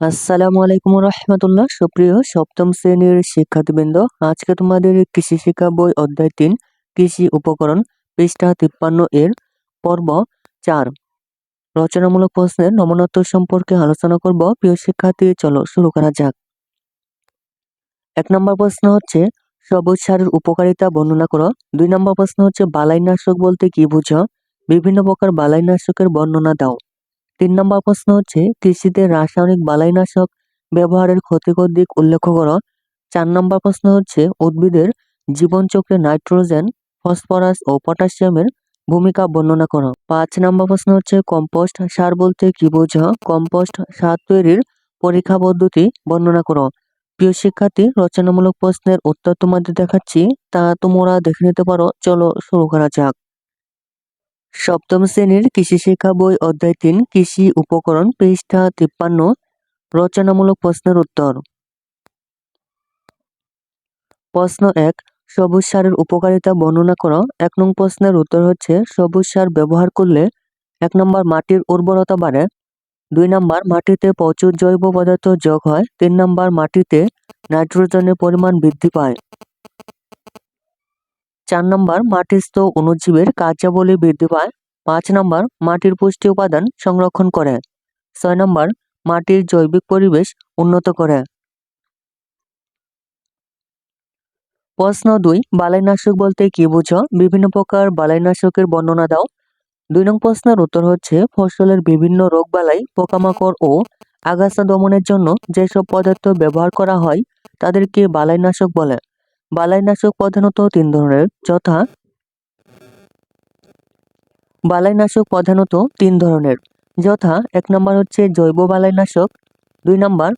আসসালামু আলাইকুম রহমতুল্লাহ। সুপ্রিয় সপ্তম শ্রেণির শিক্ষার্থীবৃন্দ, আজকে তোমাদের কৃষি শিক্ষা বই অধ্যায় তিন, কৃষি উপকরণ, পৃষ্ঠা তিপ্পান্ন এর পর্ব চার। রচনামূলক প্রশ্নের নমনত্ব সম্পর্কে আলোচনা করব। প্রিয় শিক্ষার্থী, চলো শুরু করা যাক। এক নম্বর প্রশ্ন হচ্ছে, সবুজ সারের উপকারিতা বর্ণনা করো। দুই নম্বর প্রশ্ন হচ্ছে, বালাইনাশক বলতে কি বুঝো? বিভিন্ন প্রকার বালাইনাশকের বর্ণনা দাও। তিন নম্বর প্রশ্ন হচ্ছে, কৃষিতে রাসায়নিক বালাইনাশক ব্যবহারের ক্ষতিকর দিক উল্লেখ করো। চার নম্বর প্রশ্ন হচ্ছে, উদ্ভিদের জীবনচক্রে নাইট্রোজেন, ফসফরাস ও পটাশিয়ামের ভূমিকা বর্ণনা করো। পাঁচ নম্বর প্রশ্ন হচ্ছে, কম্পোস্ট সার বলতে কি বোঝো? কম্পোস্ট সার তৈরির পরীক্ষা পদ্ধতি বর্ণনা করো। প্রিয় শিক্ষার্থী, রচনামূলক প্রশ্নের উত্তর তোমাদের দেখাচ্ছি, তা তোমরা দেখে নিতে পারো। চলো শুরু করা যাক। সপ্তম শ্রেণির কৃষি শিক্ষা বই অধ্যায় তিন, কৃষি উপকরণ পৃষ্ঠা তিপ্পান্ন, রচনামূলক প্রশ্নের উত্তর। প্রশ্ন এক, সবুজ সারের উপকারিতা বর্ণনা করো। এক নং প্রশ্নের উত্তর হচ্ছে, সবুজ সার ব্যবহার করলে এক নম্বর মাটির উর্বরতা বাড়ে, দুই নম্বর মাটিতে প্রচুর জৈব পদার্থ যোগ হয়, তিন নম্বর মাটিতে নাইট্রোজেনের পরিমাণ বৃদ্ধি পায়। চার নম্বর মাটিস্থ অণুজীবের কার্যাবলী বৃদ্ধি পায় পাঁচ নম্বর, মাটির পুষ্টি উপাদান সংরক্ষণ করে। ছয় নম্বর, মাটির জৈবিক পরিবেশ উন্নত করে। প্রশ্ন দুই, বালাইনাশক বলতে কি বুঝো? বিভিন্ন প্রকার বালাইনাশকের বর্ণনা দাও। দুই নং প্রশ্নের উত্তর হচ্ছে, ফসলের বিভিন্ন রোগ বালাই, পোকামাকড় ও আগাছা দমনের জন্য যেসব পদার্থ ব্যবহার করা হয়, তাদেরকে বালাইনাশক বলে। বালাইনাশক প্রধানত তিন ধরনের, যথা বালাইনাশক প্রধানত তিন ধরনের, যথা এক নম্বর হচ্ছে জৈব বালাইনাশক, দুই নম্বর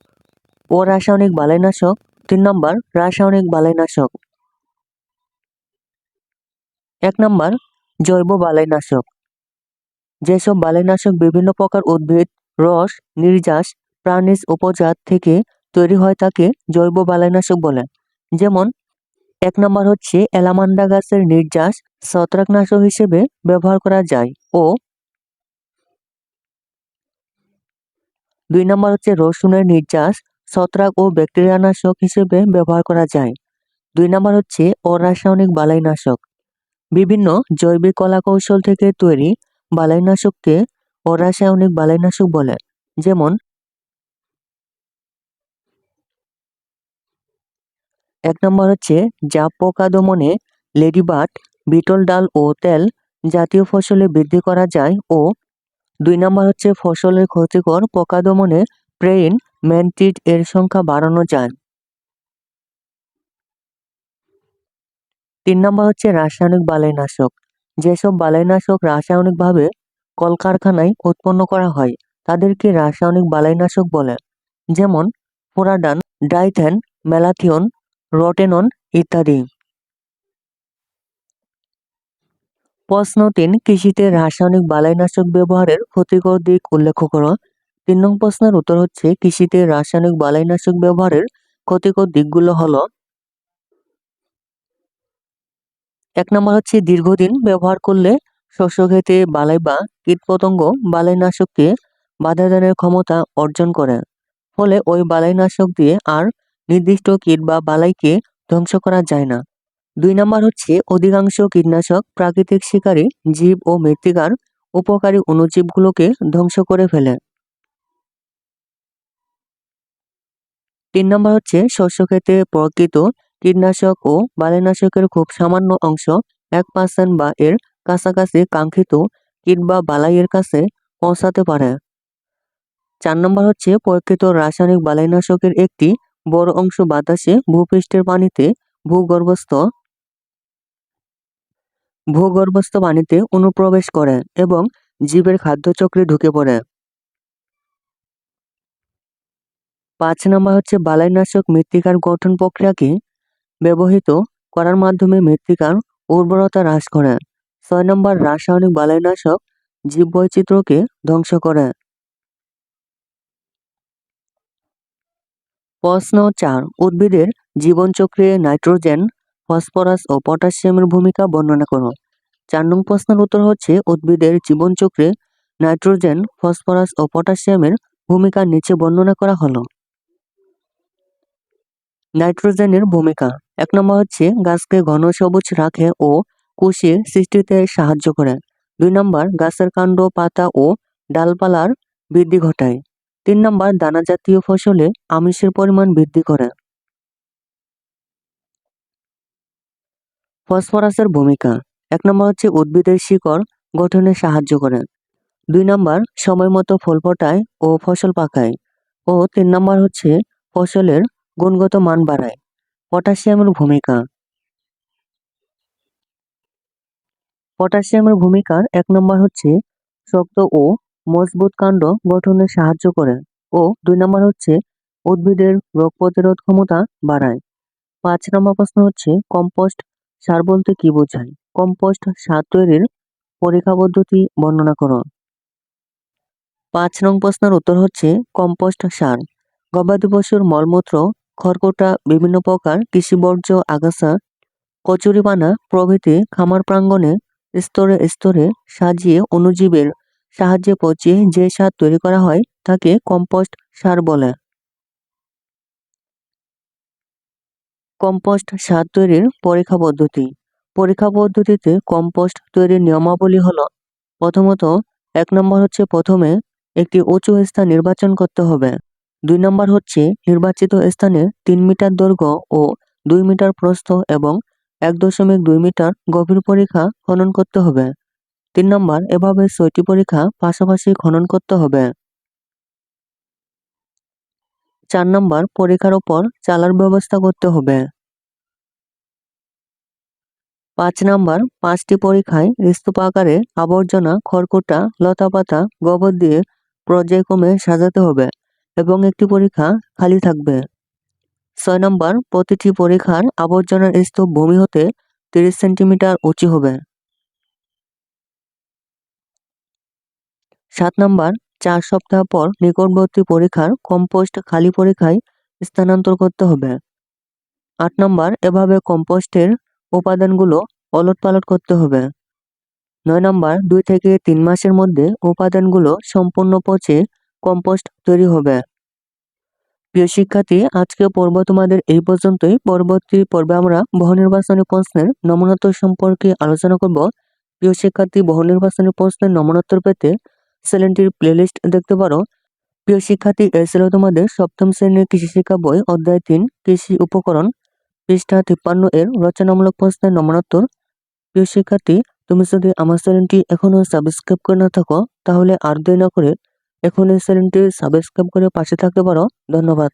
অরাসায়নিক বালাইনাশক, তিন নম্বর রাসায়নিক বালাইনাশক। এক নম্বর জৈব বালাইনাশক। যেসব বালাইনাশক বিভিন্ন প্রকার উদ্ভিদ, রস, নির্যাস, প্রাণীজ উপজাত থেকে তৈরি হয় তাকে জৈব বালাইনাশক বলে। যেমন এক নম্বর হচ্ছে এলামান্ডা গাছের নির্যাস ছত্রাকনাশক হিসেবে ব্যবহার করা যায় ও দুই নম্বর হচ্ছে রসুনের নির্যাস ছত্রাক ও ব্যাকটেরিয়ানাশক হিসেবে ব্যবহার করা যায়। দুই নম্বর হচ্ছে অরাসায়নিক বালাইনাশক। বিভিন্ন জৈবিক কলাকৌশল থেকে তৈরি বালাইনাশককে অরাসায়নিক বালাইনাশক বলে, যেমন এক নম্বর হচ্ছে জাপ পোকা দমনে লেডিবার্ড বিটল ডাল ও তেল জাতীয় ফসলে বৃদ্ধি করা যায় ও দুই নম্বর হচ্ছে, ফসলের ক্ষতিকর পোকা দমনে প্রেইন, ম্যান্টিড এর সংখ্যা বাড়ানো যায়। তিন নম্বর হচ্ছে, রাসায়নিক বালাইনাশক। যেসব বালাইনাশক রাসায়নিকভাবে কলকারখানায় উৎপন্ন করা হয়, তাদেরকে রাসায়নিক বালাইনাশক বলে। যেমন, ফোরাডান, ডাইথেন ম্যালাথিয়ন রটেনন ইত্যাদি। প্রশ্ন তিন, কৃষিতে রাসায়নিক বালাইনাশক ব্যবহারের ক্ষতিকর দিক উল্লেখ করো। তিন নং প্রশ্নের উত্তর হচ্ছে, কৃষিতে রাসায়নিক বালাইনাশক ব্যবহারের ক্ষতিকর দিকগুলো হলো এক নম্বর হচ্ছে, দীর্ঘদিন ব্যবহার করলে শস্য খেতে বালাই বা কীটপতঙ্গ বালাইনাশককে বাধা দানের ক্ষমতা অর্জন করে। ফলে ওই বালাইনাশক দিয়ে আর নির্দিষ্ট কীট বা বালাইকে ধ্বংস করা যায় না। দুই নম্বর হচ্ছে, অধিকাংশ কীটনাশক প্রাকৃতিক শিকারী, জীব ও মৃত্তিকার উপকারী অণুজীবগুলোকে ধ্বংস করে ফেলে। তিন নম্বর হচ্ছে, শস্য ক্ষেত্রে প্রকৃত কীটনাশক ও বালাইনাশকের খুব সামান্য অংশ এক পার্সেন্ট বা এর কাছাকাছি কাঙ্ক্ষিত কীট বা বালাইয়ের কাছে পৌঁছাতে পারে। চার নম্বর হচ্ছে, প্রকৃত রাসায়নিক বালাইনাশকের একটি বড় অংশ বাতাসে ভূপৃষ্ঠের পানিতে ভূগর্ভস্থ ভূগর্ভস্থ পানিতে অনুপ্রবেশ করে এবং জীবের খাদ্যচক্রে ঢুকে পড়ে। পাঁচ নম্বর হচ্ছে বালাইনাশক মৃত্তিকার গঠন প্রক্রিয়াকে ব্যবহৃত করার মাধ্যমে মৃত্তিকার উর্বরতা হ্রাস করে। ছয় নম্বর রাসায়নিক বালাইনাশক জীববৈচিত্র্যকে ধ্বংস করে। প্রশ্ন চার উদ্ভিদের জীবনচক্রে নাইট্রোজেন, ফসফরাস ও পটাশিয়ামের ভূমিকা বর্ণনা করো চার নং প্রশ্নের উত্তর হচ্ছে, উদ্ভিদের জীবনচক্রে নাইট্রোজেন, ফসফরাস ও পটাশিয়ামের ভূমিকা নিচে বর্ণনা করা হলো। নাইট্রোজেনের ভূমিকা। এক নম্বর হচ্ছে, গাছকে ঘন সবুজ রাখে ও কোষের সৃষ্টিতে সাহায্য করে। দুই নম্বর, গাছের কাণ্ড, পাতা ও ডালপালার বৃদ্ধি ঘটায়। তিন নম্বর দানা জাতীয় ফসলে আমিষের পরিমাণ বৃদ্ধি করে। ফসফরাসের ভূমিকা। এক নম্বর হচ্ছে উদ্ভিদের শিকড় গঠনে সাহায্য করে। দুই নম্বর, সময় মতো ফল ফোটায় ও ফসল পাকায়। ও তিন নম্বর হচ্ছে ফসলের গুণগত মান বাড়ায়। পটাশিয়ামের ভূমিকা। পটাশিয়ামের ভূমিকার এক নম্বর হচ্ছে শক্ত ও মজবুত কাণ্ড গঠনে সাহায্য করে ও দুই নম্বর হচ্ছে উদ্ভিদের রোগ প্রতিরোধ ক্ষমতা বাড়ায়। পাঁচ নম্বর প্রশ্ন হচ্ছে কম্পোস্ট সার বলতে কি বোঝায়? কম্পোস্ট সার তৈরির পরীক্ষা পদ্ধতি বর্ণনা করো। পাঁচ নং প্রশ্নের উত্তর হচ্ছে কম্পোস্ট সার। গবাদি পশুর মলমূত্র, খড়কুটা, বিভিন্ন প্রকার কৃষিবর্জ্য, আগাছা, কচুরিপানা প্রভৃতি খামার প্রাঙ্গণে স্তরে স্তরে সাজিয়ে অণুজীবের সাহায্যে পচিয়ে যে সার তৈরি করা হয়, তাকে কম্পোস্ট সার বলে। কম্পোস্ট সার তৈরির পরীক্ষা পদ্ধতি। পরীক্ষা পদ্ধতিতে কম্পোস্ট তৈরির নিয়মাবলী হলো, প্রথমত, এক নম্বর হচ্ছে প্রথমে একটি উঁচু স্থান নির্বাচন করতে হবে। দুই নম্বর হচ্ছে নির্বাচিত স্থানে তিন মিটার দৈর্ঘ্য ও দুই মিটার প্রস্থ এবং এক দশমিক দুই মিটার গভীর পরীক্ষা খনন করতে হবে। তিন নম্বর, এভাবে ছয়টি পরীক্ষা পাশাপাশি খনন করতে হবে। চার নম্বর, পরীক্ষার উপর চালার ব্যবস্থা করতে হবে। পাঁচ নম্বর, পাঁচটি পরীক্ষায় স্তূপ আকারে আবর্জনা, খড়কুটা, লতাপাতা, গোবর দিয়ে পর্যায়ক্রমে সাজাতে হবে এবং একটি পরীক্ষা খালি থাকবে। ছয় নম্বর, প্রতিটি পরীক্ষার আবর্জনার স্তূপ ভূমি হতে তিরিশ সেন্টিমিটার উঁচু হবে। সাত নম্বর, চার সপ্তাহ পর নিকটবর্তী পরীক্ষার কম্পোস্ট খালি পরীক্ষায় স্থানান্তর করতে হবে। আট নম্বর, এভাবে কম্পোস্টের উপাদানগুলো ওলটপালট করতে হবে। নয় নম্বর, দুই থেকে তিন মাসের মধ্যে উপাদানগুলো সম্পূর্ণ পচে কম্পোস্ট তৈরি হবে। প্রিয় শিক্ষার্থী, আজকে পর্ব তোমাদের এই পর্যন্তই। পরবর্তী পর্বে আমরা বহু নির্বাচনী প্রশ্নের নমুনোত্তর সম্পর্কে আলোচনা করব। প্রিয় শিক্ষার্থী, বহু নির্বাচনী প্রশ্নের নমুনোত্তর পেতে চ্যানেলটির প্লেলিস্ট দেখতে পারো। প্রিয় শিক্ষার্থী, এ ছিল তোমাদের সপ্তম শ্রেণির কৃষি শিক্ষা বই, অধ্যায় তিন, কৃষি উপকরণ, পৃষ্ঠা তিপ্পান্ন এর রচনামূলক প্রশ্নের নমনোত্তর প্রিয় শিক্ষার্থী, তুমি যদি আমার চ্যানেলটি এখনও সাবস্ক্রাইব করে না থাকো, তাহলে আর দেরি না করে এখন এই চ্যানেলটি সাবস্ক্রাইব করে পাশে থাকতে পারো। ধন্যবাদ।